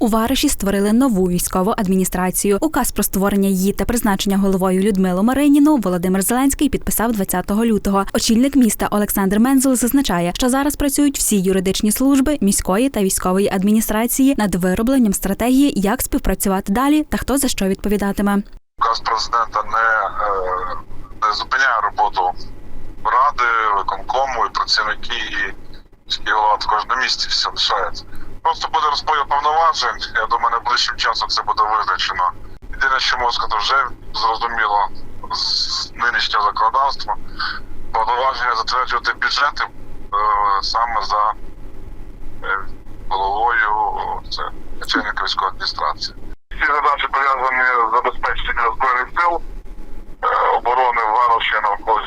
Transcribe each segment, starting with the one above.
У Вариші створили нову військову адміністрацію. Указ про створення її та призначення головою Людмилу Мариніну Володимир Зеленський підписав 20 лютого. Очільник міста Олександр Мензел зазначає, що зараз працюють всі юридичні служби міської та військової адміністрації над виробленням стратегії, як співпрацювати далі та хто за що відповідатиме. Указ президента не, е, не зупиняє роботу ради, виконкому і працівники і голова також на місці все лишається. Просто буде розподіл повноважень. Я думаю, найближчим часом це буде визначено. Єдине, що сказати, вже зрозуміло з нинішнього законодавства. Повноваження затверджувати бюджети е, саме за е, головою це начальника військової адміністрації. Всі задачі пов'язані з забезпеченням збройних сил е, оборони Варуші навколо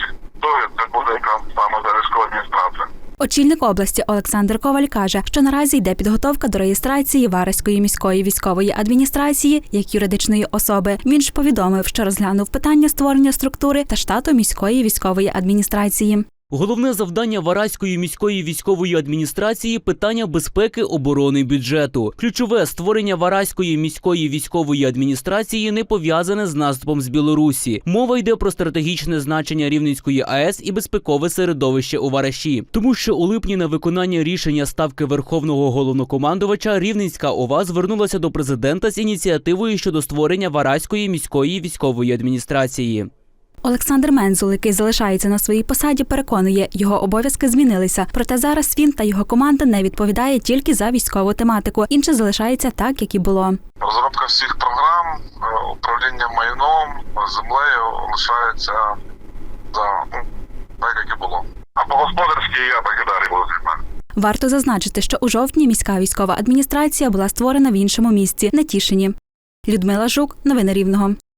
це буде якраз саме за військова адміністрація. Очільник області Олександр Коваль каже, що наразі йде підготовка до реєстрації Вареської міської військової адміністрації як юридичної особи. Він ж повідомив, що розглянув питання створення структури та штату міської військової адміністрації. Головне завдання Вараської міської військової адміністрації питання безпеки, оборони бюджету. Ключове створення Вараської міської військової адміністрації не пов'язане з наступом з Білорусі. Мова йде про стратегічне значення Рівненської АЕС і безпекове середовище у Вараші, тому що у липні на виконання рішення ставки верховного головнокомандувача Рівненська ОВА звернулася до президента з ініціативою щодо створення Вараської міської військової адміністрації. Олександр Мензул, який залишається на своїй посаді, переконує, його обов'язки змінилися. Проте зараз він та його команда не відповідає тільки за військову тематику. Інше залишається так, як і було. Розробка всіх програм, е, управління майном, землею лишається за ну, так, як і було. А по господарській я так і далі буду займатися. Варто зазначити, що у жовтні міська військова адміністрація була створена в іншому місці на Тішині. Людмила Жук, новини Рівного.